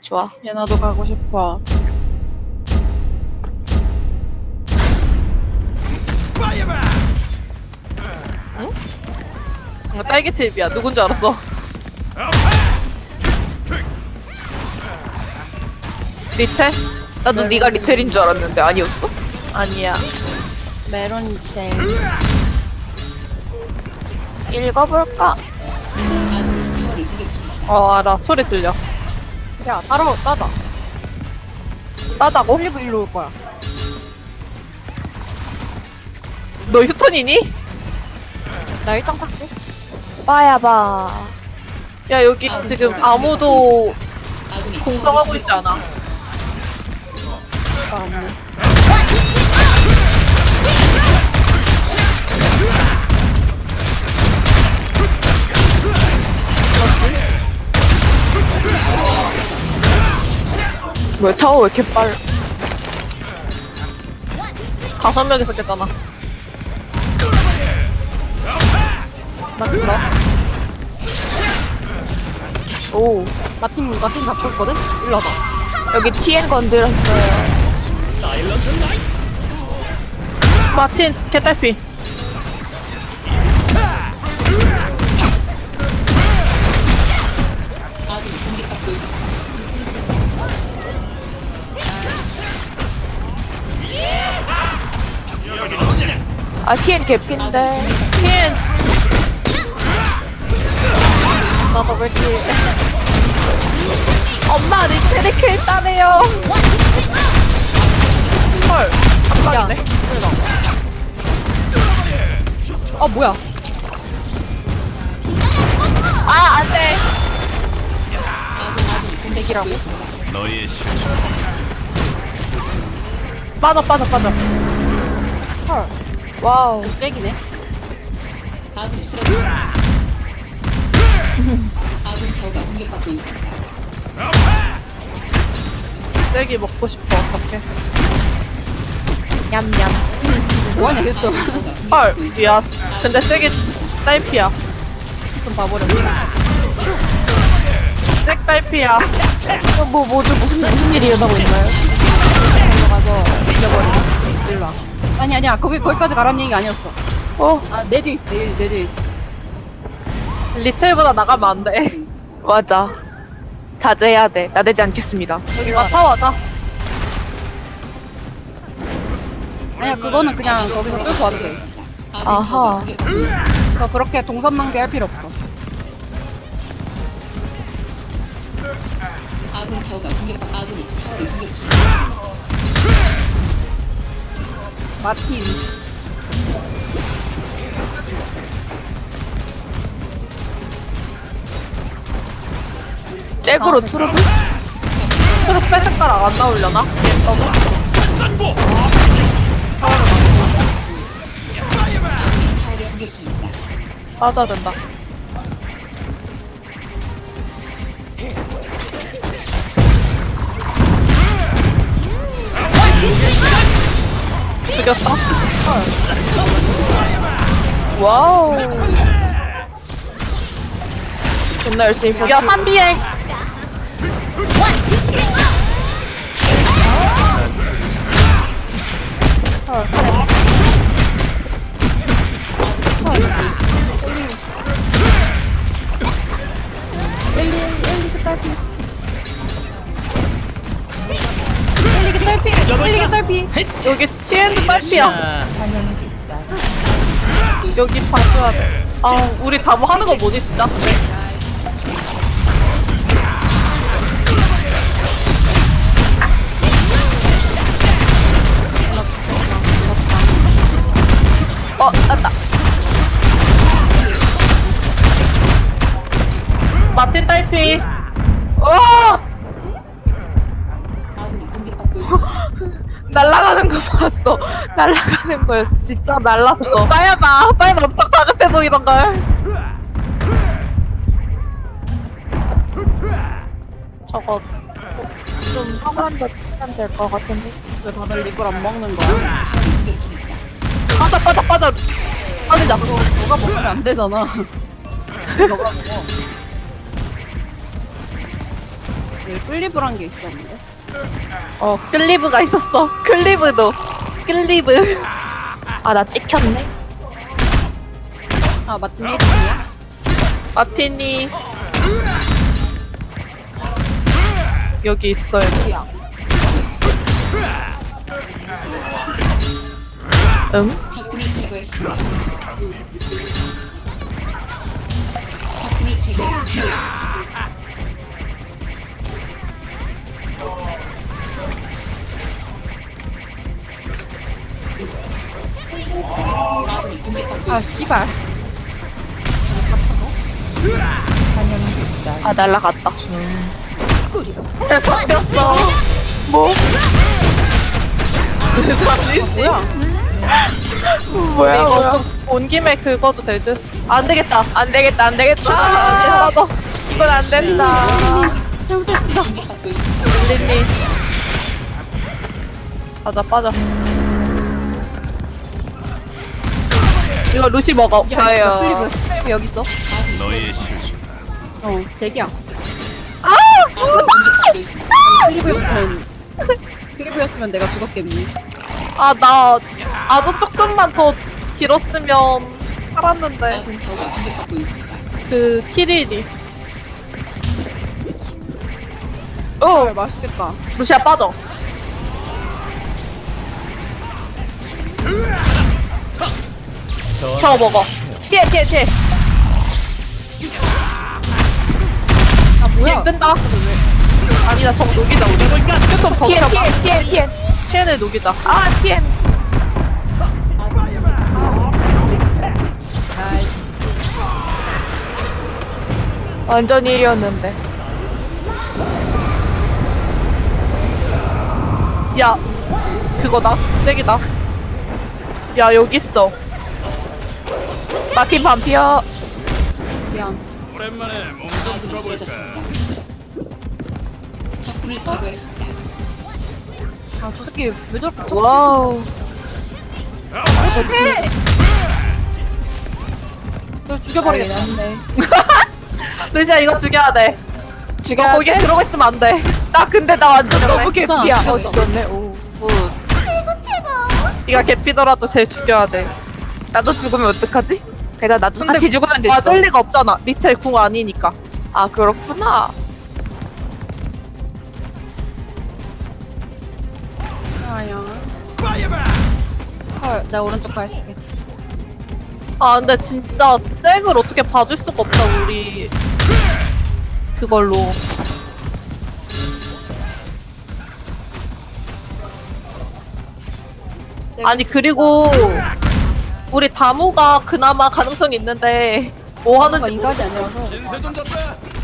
좋아. 얘 나도 가고 싶어. 어, 딸기 탭이야. 누군지 알았어. 리텔? 나도 네가 리텔인 줄 알았는데 아니었어? 아니야. 메론 젤. 읽어볼까? 어 알아. 소리 들려. 야, 따로 따다. 따다고? 올리브 일로 올 거야. 너 휴턴이니? 나 일단 닦게. 빠야봐. 야 여기 지금 아무도 공성하고 있지 않아. 아, 없 네. 왜 타워 왜 이렇게 빨? 다섯 명이서 깼잖아. 나 그거. 오 나팀 나팀 잡고 있거든. 일로 와봐. 여기 TN 건드렸어요. 마틴 개딸피. 아 TN 개핀데 TN 나 더블 킬. 엄마 리테리 킬 따네요 헐 야, 나. 아 뭐야? 아 안돼 대기라고? 너의 실수 빠져 빠져 빠져 헐. 와우 잭이네. 아군이 쓰러졌습니다. 아군 타워가 공격받고 있습니다. 쐐기 먹고 싶어 어떡해 냠냠 뭐하냐 이것도. 헐 미안 근데 쐐기 딸피야 좀 봐버렸네. 쐐 딸피야 어, 뭐 뭐죠 무슨 무슨 일이 일어나고 있나요? 들어가서 이겨버리고. 아니 아니야 거기 거기까지 가라는 얘기가 아니었어. 어 아내 뒤, 내, 내 뒤에 있어. 리첼보다 나가면 안 돼 맞아 자제해야 돼 나대지 않겠습니다 여기 마타와자 아니야 그거는 그냥 거기서 뚫고 와도 돼. 아하. 너 그렇게 동선 낭비할 필요 없어. 아군 타워가 아군이 타워를 공격 중입니다. 마틴. 잭으로 트루프? 트루프 뺏색깔 안 나오려나? 중입니다. 맞아야 된다 죽였다 와우 존나 열심히 버야 3비행 엘리 엘리 엘리 그 딸피. 엘리 그 딸피. 엘리 그 딸피. 여기 TN도 딸피야 여기 봐줘야 돼아 우리 다뭐 하는 거 뭐지 진짜? 어, 났다. 마틴 딸피. 봤어. 날아가는 거였어. 진짜 날랐어. 나. 나야 엄청 다급해 보이던걸. 저거 좀 하면도 하면 될것 같은데. 왜 다들 이걸 안 먹는 거야? 빠져 빠져 빠져. 빠지자. 너가 먹으면 안 되잖아. 너가 먹어. 여기 클리브란 게 있었는데. 어 클리브가 있었어 클리브도 클리브 아 나 찍혔네 아 마틴 헤이팅이야? 마티니 여기 있어요 여기야. 응? 아 씨발. 아 날라갔다 야 잡혔어 뭐? 뭐야? 뭐야 이거 뭐야 좀온 김에 긁어도 될 듯? 안 되겠다 안 되겠다 안 되겠다 아, 너 이건 안 된다 잘못했습니다. 린니 가자 빠져 이거 루시 먹어 저요. 클리브 여기 있어. 너의 실수. 어, 제기야. 공격받고 있습니다. 클리브였으면 클리브였으면 내가 죽었겠니? 아 나 아주 조금만 더 길었으면 살았는데 아군 타워가 공격받고 있습니다. 그 키리니 어, 맛있겠다. 루시아 빠져 저 먹어. 티에 티에 티에. 아 뭐야? 끈다. 아니다 저거 녹이자 우리. 조금 더 티엔 켜봐. 티엔 티엔 티엔 티엔을 녹이자. 아 티엔 완전 일이었는데. 야 그거다. 떼기다. 야 여기 있어 마틴 반피어 미안. 오랜만에 몸 아군이 좀 풀어볼까. 적군을 제거했습니다. 아 저 새끼 왜 저렇게 쳐? 와우 어떡해! 너 죽여버리겠다. 루시아 이거 죽여야 돼 죽여야 너 거기에 돼? 들어가 있으면 안 돼 나 근데 나 완전 너무 괜찮아, 개피야 죽였어. 어 죽였네 오 굿. 네가 개피더라도 쟤 죽여야 돼 나도 죽으면 어떡하지? 그냥 나도 근데 같이 죽으면 됐어 맞을 리가 없잖아. 리첼 궁 아니니까. 아 그렇구나. 아야. 헐, 내가 오른쪽 가 있을게. 아 근데 진짜 잭을 어떻게 봐줄 수가 없다 우리. 그걸로. 아니 그리고 우리 다무가 그나마 가능성이 있는데 뭐 하는 하는지 인간이 아니라서.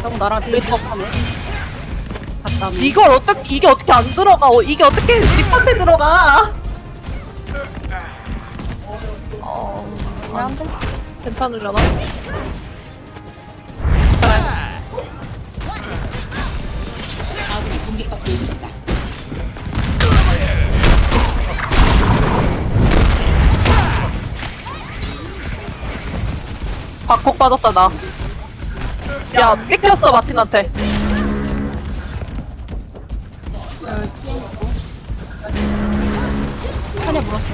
너무 나랑 되게 비슷하네. 갔다. 이걸 어떻게 이게 어떻게 안 들어가 어, 이게 어떻게 리펀에 들어가 어 안돼 괜찮으려나 아군이 공격받고 있습니다. 박폭 빠졌다 나. 야, 찍혔어 마틴한테. 타냐 물었어.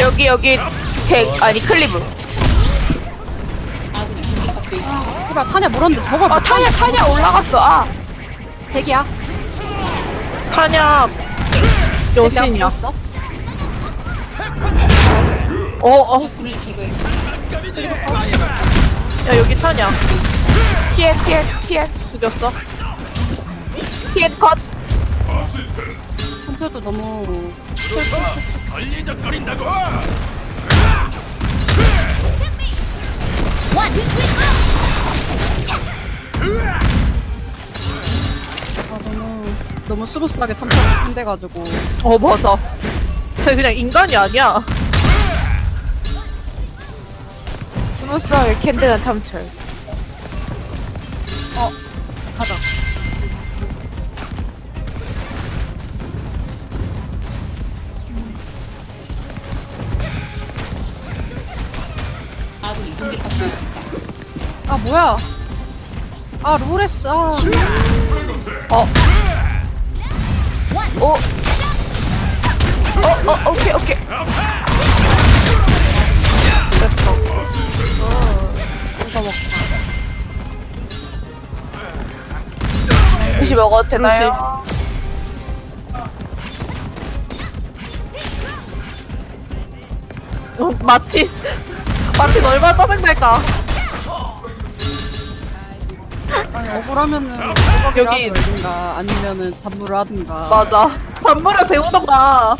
여기 여기 제 아니 클리브. 씨발 타냐 물었는데 저걸 아 타냐 타냐 올라갔어 아 대기야. 타냐 여신이야. 물었어. 어, 야, 여기 타냐. 티엔 티엔 티엔 죽였어. 티엔 컷 선수도 너무 걸리적거린다고. 아, 너무 너무 스무스하게 참차를 핀대가지고 어, 맞아. 쟤 그냥 인간이 아니야. 스무스하게 캔디한 참철 가자. 공격받고 있습니다. 아 뭐야? 아 로레스 아 어. 오. 어, 어, 오케이, 오케이. 이거 먹자. 혹시 먹어도 되나요? 어, 마틴 마틴 얼마나 짜증날까 아니 억울하면은 여기- 여기 하든가 아니면은 잠무를 하든가. 맞아 잔물을 배우던가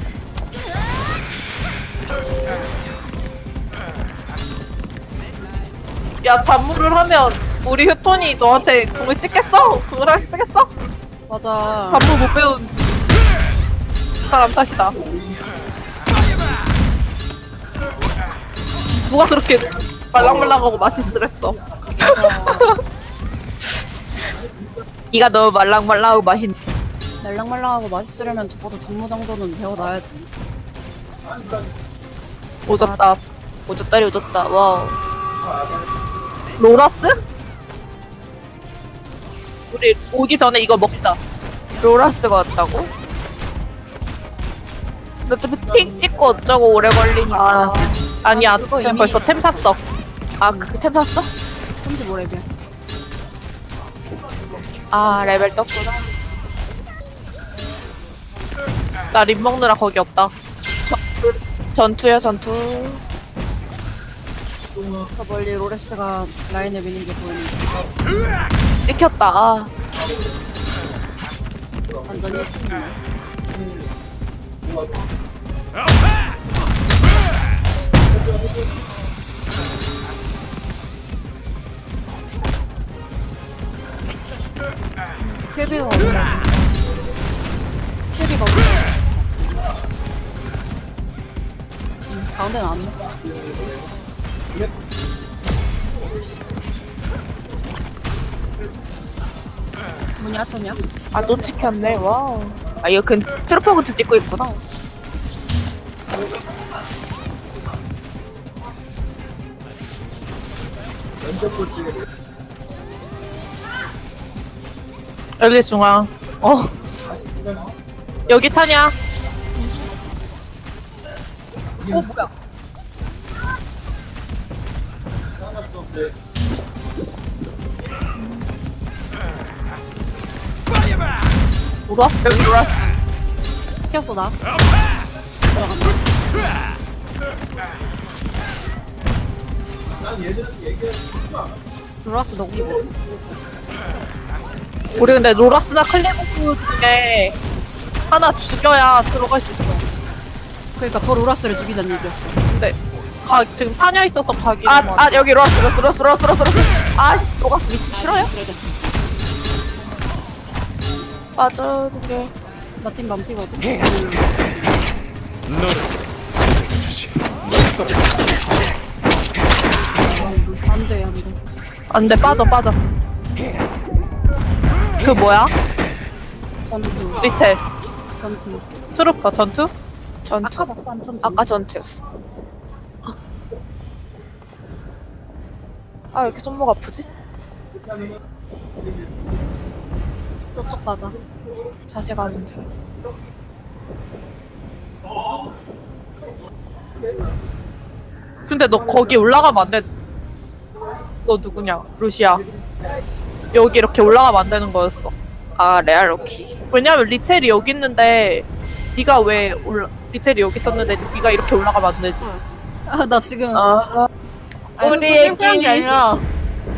야 잔물을 하면 우리 휴톤이 너한테 궁을 찍겠어? 궁을 하게 쓰겠어? 맞아. 잔물 못 배운 사람 탓이다 누가 그렇게 말랑말랑하고 맛있으랬어 이가 너무 말랑말랑하고 맛있. 말랑말랑하고 맛있으려면 적어도 잠무 정도는 배워놔야지. 오졌다 오졌다리 오졌다. 와우. 로라스? 우리 오기 전에 이거 먹자 로라스가 왔다고? 근데 어차피 픽 찍고 어쩌고 오래 걸리니까. 아, 아니야 그거 지금 이미- 벌써 템 샀어 아, 그템 샀어? 35레벨. 아, 레벨 떴구나. 나 립 먹느라 거기 없다 전투야, 전투. 저 멀리 로레스가 라인을 미는 게 보이는데 찍혔다. 아, 완전히 예측이네. 캐비가 없네. 캐비가 없네. 음, 가운데는 안 돼. 문 이 핫하냐? 아, 또 찍혔네. 와우. 아, 이거 근 트로퍼부터 찍고 있구나. 여기 중앙 어 여기 타냐 어 뭐야? 로라스 여기 로라스 시켰어 나. 로라스 너구리거든. 우리 근데 로라스나 클리모프 중에 하나 죽여야 들어갈 수 있어 그러니까 저 로라스를 죽이자는 얘기였어. 근데 가, 지금 타냐 있어서 가기 아, 아, 여기 로라스, 로라스, 로라스, 로라스, 로라스, 로라스. 아씨, 너가 미친 싫어요? 맞아, 그게. 나팀. 너 주지. 안돼 안돼. 안돼 빠져 빠져 그 뭐야 전투 리첼 전투. 트루퍼 전투 전투. 아까 봤어 안 전투. 아까 전투였어. 아, 왜 이렇게 손목 아프지? 저쪽 가자. 자세가 안 돼. 근데 너 거기 올라가면 안 돼. 너 누구냐? 루시아. 여기 이렇게 올라가면 안 되는 거였어. 아, 레알 로키. 왜냐면 리첼이 여기 있는데 네가 왜 올라 리첼이 여기 있었는데 네가 이렇게 올라가면 안 되지. 아 나 지금 아, 우리 그거 실패한 게 애기. 아니라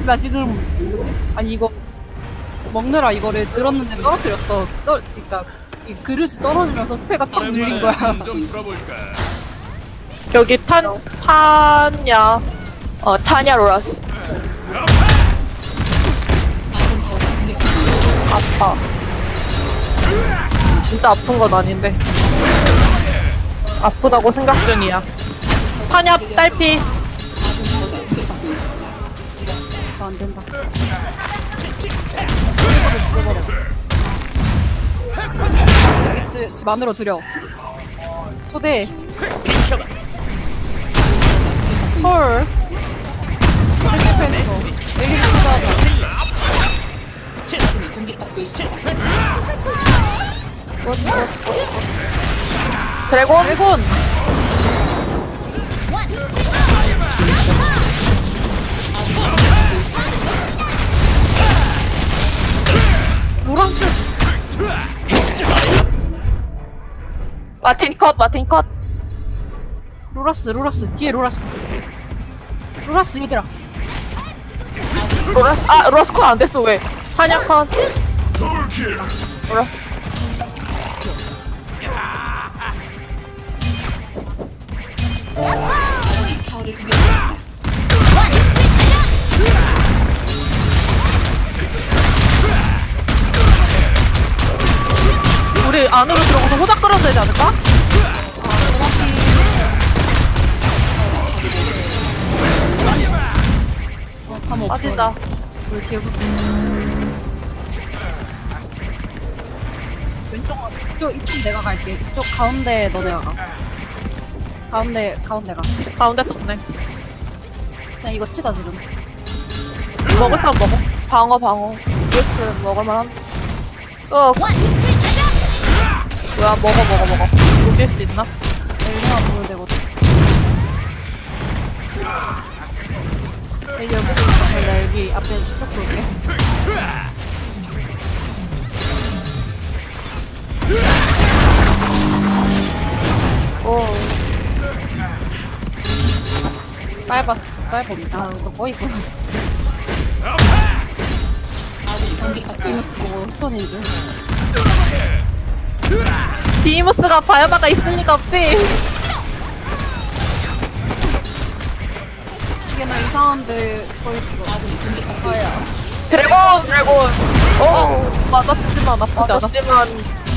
나 지금? 아니 이거 먹느라 이거를 들었는데 떨어뜨렸어. 떨 그러니까 이 그릇이 떨어지면서 스페가 딱 눌린 거야. 좀 풀어볼까? 여기 탄 탄야. 어, 타냐 로라스. 아파. 진짜 아픈 건 아닌데. 아프다고 생각 중이야. 타냐 딸피. 안 된다. 이렇게 집, 집 안으로 들여. 초대. 헐. 초대 실패했어. 얘기 진짜 공격받고 있습니다. 드래곤 드래곤 마틴 컷 마틴 컷. 로라스 로라스. 뒤에 로라스. 로라스 얘들아. 로라스 아 로라스 컷 안 됐어 왜? 한약 컷. 로라스 우리 안으로 들어가서 호작 끌어도 되지 않을까? 없어 빠진다 우리 뒤에 부- 왼쪽 이쪽 이쪽 내가 갈게. 이쪽 가운데 너네가 가. 가운데 가운데 가. 가운데 떴네. 그냥 이거 치다 지금. 먹을 사람 먹어. 방어 방어. EX 먹을만한. 어 뭐야 먹어 먹어 먹어. 녹일 수 있나? 엘리만 보면 되거든. 엘리 여기서 있어. 나 여기 앞에 쭉 볼게. 오. 빨바 빨봅니다 아 이거 뭐 있구나 공격받고 지무스 있습니다. 보고 후턴인 줄 디모스가 바야바가 있을 리가 없지. 이게 나 이상한데 서 있어. 공격받고 아야 있습니다. 드래곤 드래곤. 오. 맞았지만 나쁘지 않아 맞았지만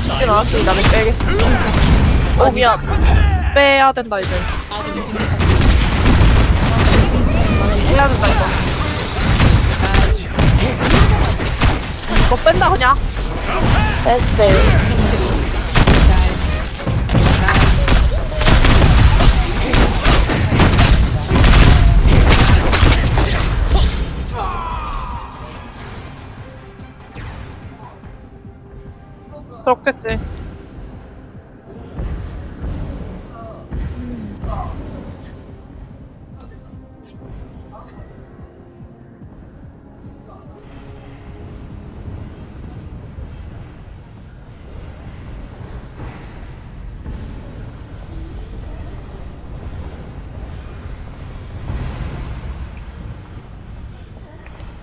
죽진 않았으니 나는 빼겠어. 오 미안. 빼야 된다 이제. 해야 된다 이거. 이거 뺀다 그냥. 뺐어요 그렇겠지.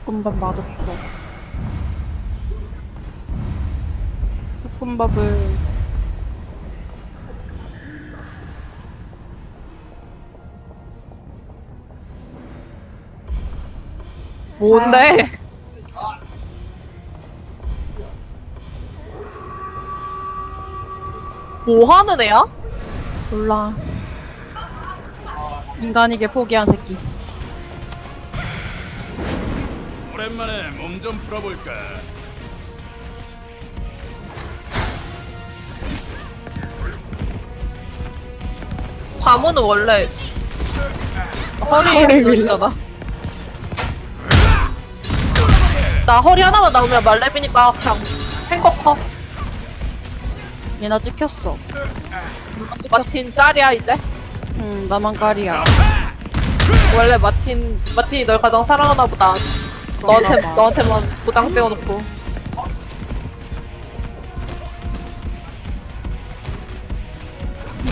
볶음밥 맛없어 볶음밥을. 뭔데? 뭐 하는 애야? 몰라. 인간에게 포기한 새끼. 오랜만에 몸 좀 풀어볼까. 과무는 원래 허리에 밀잖아. 나 허리 하나만 나오면 말렙이니까 그냥 행거 커. 얘 나 찍혔어 마틴 짤이야 이제. 응 나만 깔이야 원래 마틴 마틴이 널 가장 사랑하나 보다. 너한테. 너한테만 도장 찍어놓고.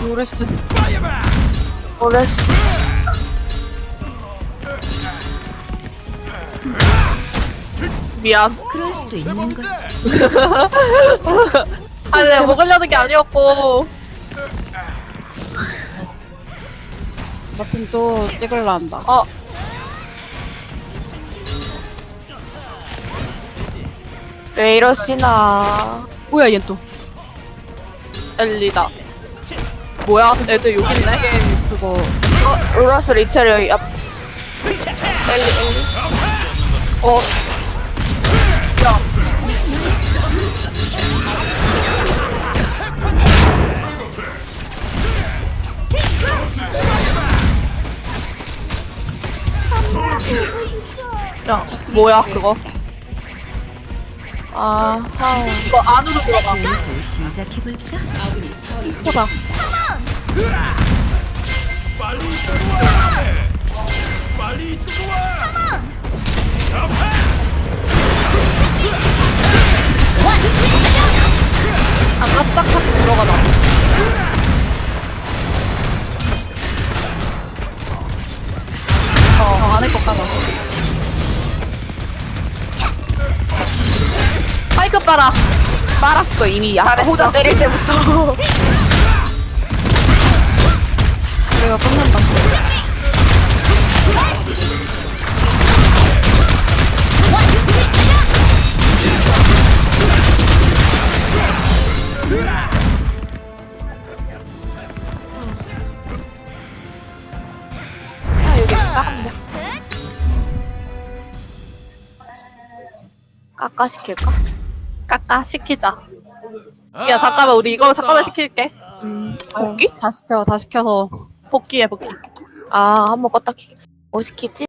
로레스 오레스. 미안. 그럴 수도 있는 거지. 아니 내가 먹으려는 게 아니었고. 마틴 또 찍을라 한다 어. 왜 이러시나. 뭐야 얘 또 엘리다. 뭐야? 애들 여기 있네. 그거 어, 로라스 리첼 여기 앞. 엘리, 엘리. 어. 야. 야, 뭐야, 그거? 아 이거 안으로 들어가. 시작해볼까? 보자. 빨리 이쪽으로 와! 빨리 이쪽으로 와! 아까 싹 하고 들어가자. 어, 안에 것 까봐. 파이크 빨아 빨았어 이미 야 호자 때릴 때부터 우리가 끝난다. 아 여기 깎아 시킬까? 깎아 시키자 야 잠깐만 우리 이거 잠깐만 시킬게 복귀? 다 시켜, 다 시켜서. 복귀해 복귀 아 한 번 껐다 키. 뭐 시키지?